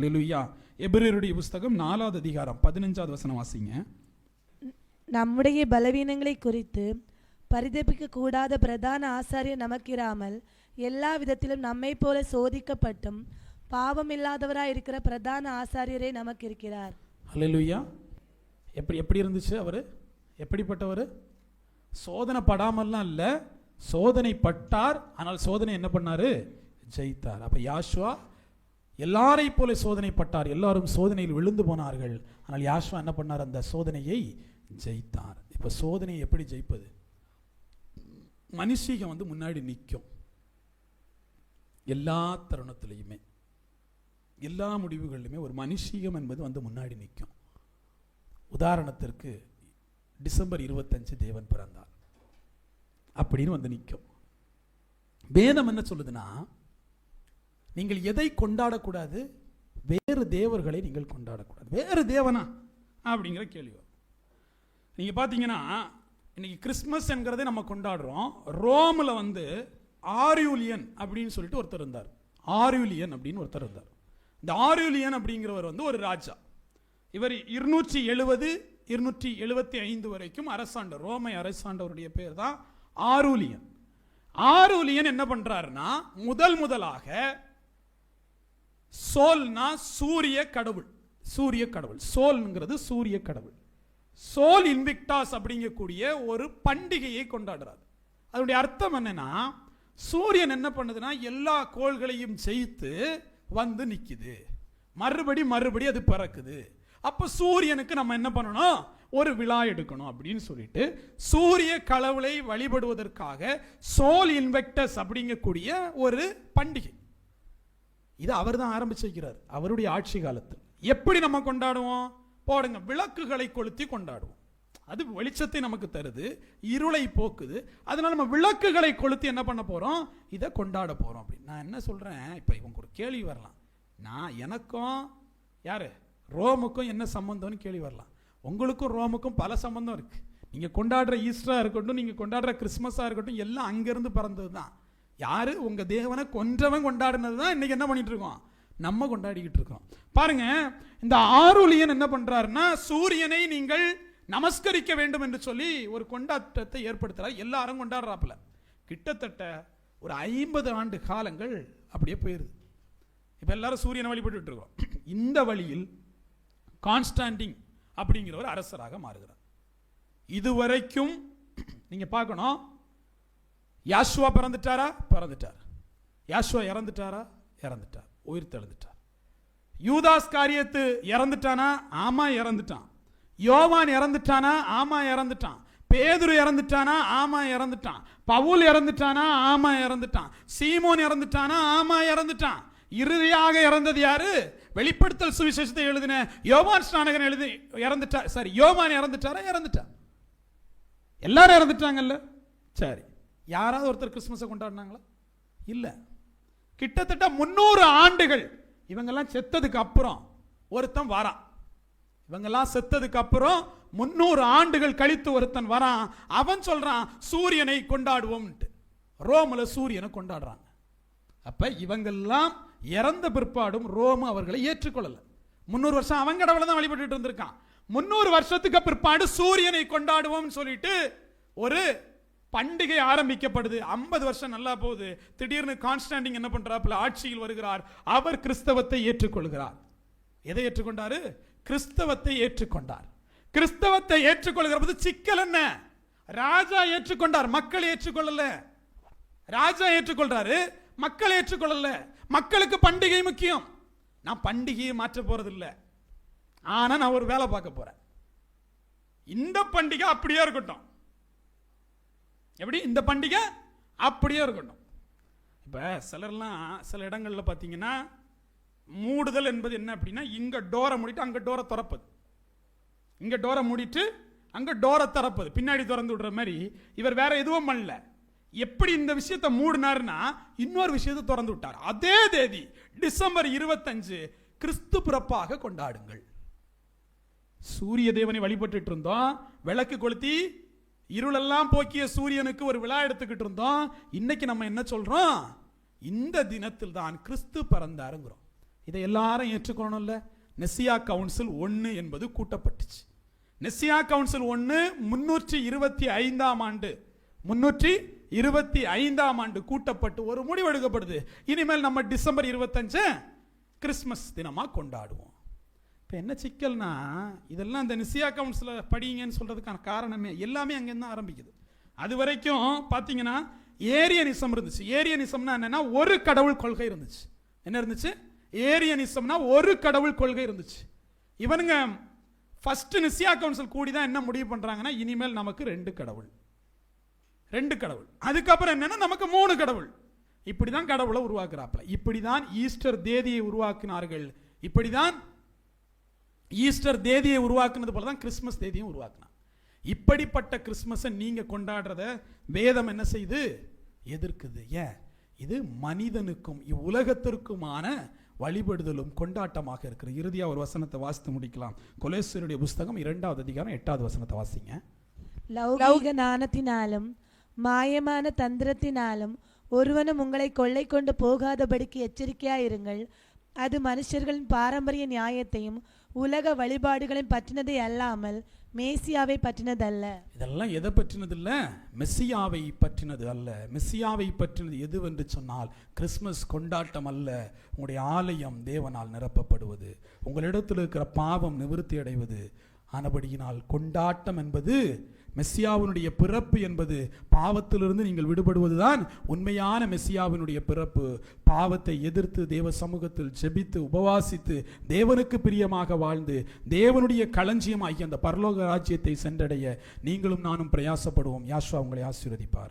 அல்லேலூயா எபிரேயருடைய புஸ்தகம் நாலாவது அதிகாரம் பதினஞ்சாவது வசனம் வாசிங்க. நம்முடைய பலவீனங்களை குறித்து பரிதபிக்க கூடாத பிரதான ஆசாரியர் நமக்கிராமல் எல்லா விதத்திலும் நம்மை போல சோதிக்கப்பட்டும் பாவம் இல்லாதவராய் இருக்கிற பிரதான ஆசாரியரே நமக்கு இருக்கிறார் அல்லேலூயா எப்படி எப்படி இருந்துச்சு அவர்? எப்படிப்பட்டவர்? சோதனை படாமல்லாம் இல்லை சோதனை பட்டார் ஆனால் சோதனை என்ன பண்ணாரு? ஜெயித்தார். அப்ப யாஷ்வா எல்லாரை போல சோதனைப்பட்டார். எல்லாரும் சோதனையில் விழுந்து போனார்கள். ஆனால் யாஷ்வா என்ன பண்ணார்? அந்த சோதனையை ஜெயித்தார். இப்போ சோதனையை எப்படி ஜெயிப்பது? மனுஷீகம் வந்து முன்னாடி நிற்கும் எல்லா தருணத்திலையுமே. எல்லா முடிவுகளிலுமே ஒரு மனுஷீகம் என்பது வந்து முன்னாடி நிற்கும் உதாரணத்திற்கு டிசம்பர் இருபத்தஞ்சு தேவன் பிறந்தார். அப்படின்னு வந்து நிற்கும் வேதம் என்ன சொல்லுதுன்னா நீங்கள் எதை கொண்டாடக்கூடாது? வேறு தேவர்களை நீங்கள் கொண்டாடக்கூடாது. வேறு தேவனா? அப்படிங்கிற கேள்வி வரும். நீங்கள் பார்த்தீங்கன்னா இன்னைக்கு கிறிஸ்மஸ் என்கிறதே நம்ம கொண்டாடுறோம். ரோமில் வந்து ஆரியூலியன் அப்படின்னு சொல்லிட்டு ஒருத்தர் இருந்தார். ஆரியூலியன் அப்படின்னு ஒருத்தர் இருந்தார். இந்த ஆரியூலியன் அப்படிங்கிறவர் வந்து ஒரு ராஜா. இவர் இருநூற்றி எழுபது இருநூற்றி எழுபத்தி ஐந்து வரைக்கும் அரசாண்ட ரோமை அரசாண்டவருடைய பேர் தான் ஆரூலியன். ஆரூலியன் என்ன பண்ணுறாருன்னா முதல் முதலாக சோல்னா சூரிய கடவுள். சூரிய கடவுள். சோல்ங்கிறது சூரிய கடவுள். சோல் இன்விக்டாஸ் அப்படிங்கக்கூடிய ஒரு பண்டிகையை கொண்டாடுறாரு. அதனுடைய அர்த்தம் என்னன்னா சூரியன் என்ன பண்ணுதுன்னா எல்லா கோள்களையும் செய்து வந்து நிற்குது மறுபடி மறுபடி அது பிறக்குது. அப்போ சூரியனுக்கு நம்ம என்ன பண்ணணும்? ஒரு விழா எடுக்கணும் அப்படின்னு சொல்லிட்டு சூரிய கடவுளை வழிபடுவதற்காக சோல் இன்வெக்டஸ் அப்படிங்கக்கூடிய ஒரு பண்டிகை. இது அவர் தான் ஆரம்பிச்சு வைக்கிறார். அவருடைய ஆட்சி காலத்தில் எப்படி நம்ம கொண்டாடுவோம்? போடுங்க விளக்குகளை கொளுத்தி கொண்டாடுவோம். அது வெளிச்சத்தை நமக்கு தருது இருளை போக்குது. அதனால நம்ம விளக்குகளை கொளுத்தி என்ன பண்ண போறோம்? இதை கொண்டாட போறோம் அப்படின்னு. நான் என்ன சொல்றேன்? இப்போ இவங்க ஒரு கேள்வி வரலாம். நான் எனக்கும் யாரு? ரோமுக்கும் என்ன சம்பந்தம்னு கேள்வி வரலாம். உங்களுக்கும் ரோமுக்கும் பல சம்பந்தம் இருக்கு. நீங்க கொண்டாடுற ஈஸ்டரா இருக்கட்டும் நீங்க கொண்டாடுற கிறிஸ்மஸா இருக்கட்டும் எல்லாம் அங்கிருந்து பிறந்தது தான் யார்? உங்கள் தேவனை கொன்றவன் கொண்டாடினது தான் இன்றைக்கி என்ன பண்ணிகிட்ருக்கோம் இருக்கோம் நம்ம கொண்டாடிக்கிட்டு இருக்கோம் பாருங்க இந்த ஆருளியன் என்ன பண்ணுறாருன்னா சூரியனை நீங்கள் நமஸ்கரிக்க வேண்டும் என்று சொல்லி ஒரு கொண்டாட்டத்தை ஏற்படுத்துகிறார் எல்லாரும் கொண்டாடுறாப்புல. கிட்டத்தட்ட ஒரு ஐம்பது ஆண்டு காலங்கள் அப்படியே போயிடுது இப்போ எல்லாரும் சூரியனை வழிபட்டு இருக்கோம் இந்த வழியில் கான்ஸ்டாண்டிங் அப்படிங்கிற ஒரு அரசராக மாறுகிறார். இதுவரைக்கும் நீங்கள் பார்க்கணும் யாசுவா பிறந்துட்டாரா? பிறந்துட்டார். யாசுவா இறந்துட்டாரா? இறந்துட்டார். உயிர் தெழுந்துட்டார் யூதாஸ் காரியத்து இறந்துட்டானா? ஆமா இறந்துட்டான். யோவான் இறந்துட்டானா? ஆமா இறந்துட்டான். பேதுரு இறந்துட்டானா? ஆமா இறந்துட்டான். பவுல் இறந்துட்டானா? ஆமா இறந்துட்டான். சீமோன் இறந்துட்டானா? ஆமா இறந்துட்டான். இறுதியாக இறந்தது யாரு? வெளிப்படுத்தல் சுவிசேஷத்தை எழுதின யோவான் ஸ்நானகன் எழுதி இறந்துட்டா சாரி யோவான் இறந்துட்டாரா? இறந்துட்டான் எல்லாரும் இறந்துட்டாங்கல்ல? சரி. யாராவது ஒருத்தர் கிறிஸ்மஸை கொண்டாடினாங்களா? இல்லை. கிட்டத்தட்ட முன்னூறு ஆண்டுகள் இவங்கெல்லாம் செத்ததுக்கு அப்புறம் ஒருத்தன் வரான். இவங்கெல்லாம் செத்ததுக்கு அப்புறம் முன்னூறு ஆண்டுகள் கழித்து ஒருத்தன் வரான். அவன் சொல்றான் சூரியனை கொண்டாடுவோம்ட்டு ரோமில் சூரியனை கொண்டாடுறாங்க. அப்ப இவங்கெல்லாம் இறந்த பிற்பாடும் ரோம் அவர்களை ஏற்றுக்கொள்ளலை. முந்நூறு வருஷம் அவன் கடவுளை தான் வழிபட்டுட்டு இருந்திருக்கான். முன்னூறு வருஷத்துக்கு பிற்பாடு சூரியனை கொண்டாடுவோம்னு சொல்லிட்டு ஒரு பண்டிகை ஆரம்பிக்கப்படுது. ஐம்பது வருஷம் நல்லா போகுது. திடீர்னு கான்ஸ்டாண்டிங் என்ன பண்ணுறாப்புல ஆட்சியில் வருகிறார். அவர் கிறிஸ்தவத்தை ஏற்றுக்கொள்கிறார். எதை ஏற்றுக்கொண்டாரு? கிறிஸ்தவத்தை ஏற்றுக்கொண்டார். கிறிஸ்தவத்தை ஏற்றுக்கொள்கிற போது சிக்கல் என்ன? ராஜா ஏற்றுக்கொண்டார். மக்கள் ஏற்றுக்கொள்ளல. ராஜா ஏற்றுக்கொள்றாரு. மக்கள் ஏற்றுக்கொள்ளல. மக்களுக்கு பண்டிகை முக்கியம். நான் பண்டிகையை மாற்ற போறது இல்லை ஆனா நான் ஒரு வேலை பார்க்க போறேன். இந்த பண்டிகை அப்படியே இருக்கட்டும். எப்படி? இந்த பண்டிகை அப்படியே இருக்கட்டும். இப்போ சிலர்லாம் சில இடங்கள்ல பார்த்தீங்கன்னா மூடுதல் என்பது என்ன அப்படின்னா இங்க டோரை மூடிட்டு அங்கே டோரை திறப்பது. இங்கே டோரை மூடிட்டு அங்கே டோரை திறப்பது. பின்னாடி திறந்து விடுற மாதிரி இவர் வேற எதுவும் பண்ணல. எப்படி இந்த விஷயத்தை மூடினாருன்னா இன்னொரு விஷயத்தை திறந்து விட்டார். அதே தேதி டிசம்பர் இருபத்தஞ்சு கிறிஸ்து பிறப்பாக கொண்டாடுங்கள். சூரிய தேவனை வழிபட்டுட்டு இருந்தோம். விளக்கு கொளுத்தி இருளெல்லாம் போக்கிய சூரியனுக்கு ஒரு விழா எடுத்துக்கிட்டு இருந்தோம். இன்னைக்கு நம்ம என்ன சொல்றோம்? இந்த தினத்தில் தான் கிறிஸ்து பிறந்தாருங்கிறோம். இதை எல்லாரும் ஏற்றுக்கொள்ளணும்ல? நெசியா கவுன்சில் ஒன்று என்பது கூட்டப்பட்டுச்சு. நெசியா கவுன்சில் ஒன்று முன்னூற்றி இருபத்தி ஐந்தாம் ஆண்டு முன்னூற்றி இருபத்தி ஐந்தாம் ஆண்டு கூட்டப்பட்டு ஒரு முடிவு எடுக்கப்படுது. இனிமேல் நம்ம டிசம்பர் இருபத்தஞ்சு கிறிஸ்மஸ் தினமாக கொண்டாடுவோம். இப்போ என்ன சிக்கல்னா இதெல்லாம் இந்த நிசியா கவுன்சில் படிங்கன்னு சொல்கிறதுக்கான காரணமே எல்லாமே அங்கேருந்து தான் ஆரம்பிக்குது. அது வரைக்கும் பார்த்தீங்கன்னா ஏரியனிசம் இருந்துச்சு. ஏரியனிசம்னா என்னன்னா ஒரு கடவுள் கொள்கை இருந்துச்சு. என்ன இருந்துச்சு? ஏரியனிசம்னா ஒரு கடவுள் கொள்கை இருந்துச்சு. இவனுங்க ஃபஸ்ட்டு நிசியா கவுன்சில் கூடி தான் என்ன முடிவு பண்ணுறாங்கன்னா இனிமேல் நமக்கு ரெண்டு கடவுள். ரெண்டு கடவுள். அதுக்கப்புறம் என்னென்னா நமக்கு மூணு கடவுள். இப்படி தான் கடவுளை உருவாக்குறாப்புல. இப்படி தான் ஈஸ்டர் தேதியை உருவாக்கினார்கள். இப்படி தான் ஈஸ்டர் தேதியை உருவாக்குனது போல தான் கிறிஸ்மஸ் தேதியும் உருவாக்குனான். இப்படிப்பட்ட கிறிஸ்மஸை நீங்க கொண்டாடுறத வேதம் என்ன செய்யுது எதிர்க்குது. ஏன்? இது மனிதனுக்கும் இவ்வுலகத்திற்குமான வழிபடுதலும் கொண்டாட்டமாக இருக்கிற இறுதியாக ஒரு வசனத்தை வாசித்து முடிக்கலாம். கொலேசருடைய புஸ்தகம் இரண்டாவது அதிகாரம் எட்டாவது வசனத்தை வாசிங்க. லௌகிக ஞானத்தினாலும் மாயமான தந்திரத்தினாலும் ஒருவனும் உங்களை கொள்ளை கொண்டு போகாதபடிக்கு எச்சரிக்கையாயிருங்கள். அது மனுஷர்களின் பாரம்பரிய நியாயத்தையும் உலக வழிபாடுகளையும் பற்றினதை அல்லாமல் மேசியாவை பற்றினதல்ல. இதெல்லாம் எதை பற்றினது இல்லை மெஸ்ஸியாவை பற்றினது அல்ல. மெஸ்ஸியாவை பற்றினது எதுவென்று சொன்னால் கிறிஸ்மஸ் கொண்டாட்டம் அல்ல. உங்களுடைய ஆலயம் தேவனால் நிரப்பப்படுவது. உங்களிடத்தில் இருக்கிற பாவம் நிவிருத்தி அடைவது. ஆனபடியினால் கொண்டாட்டம் என்பது மெஸ்ஸியாவினுடைய பிறப்பு என்பது பாவத்திலிருந்து நீங்கள் விடுபடுவதுதான் உண்மையான மெஸ்ஸியாவினுடைய பிறப்பு. பாவத்தை எதிர்த்து தேவ சமூகத்தில் ஜெபித்து உபவாசித்து தேவனுக்கு பிரியமாக வாழ்ந்து தேவனுடைய களஞ்சியமாகிய அந்த பரலோக ராஜ்யத்தை சென்றடைய நீங்களும் நானும் பிரயாசப்படுவோம். யாஷ்வா உங்களை ஆசீர்வதிப்பார்.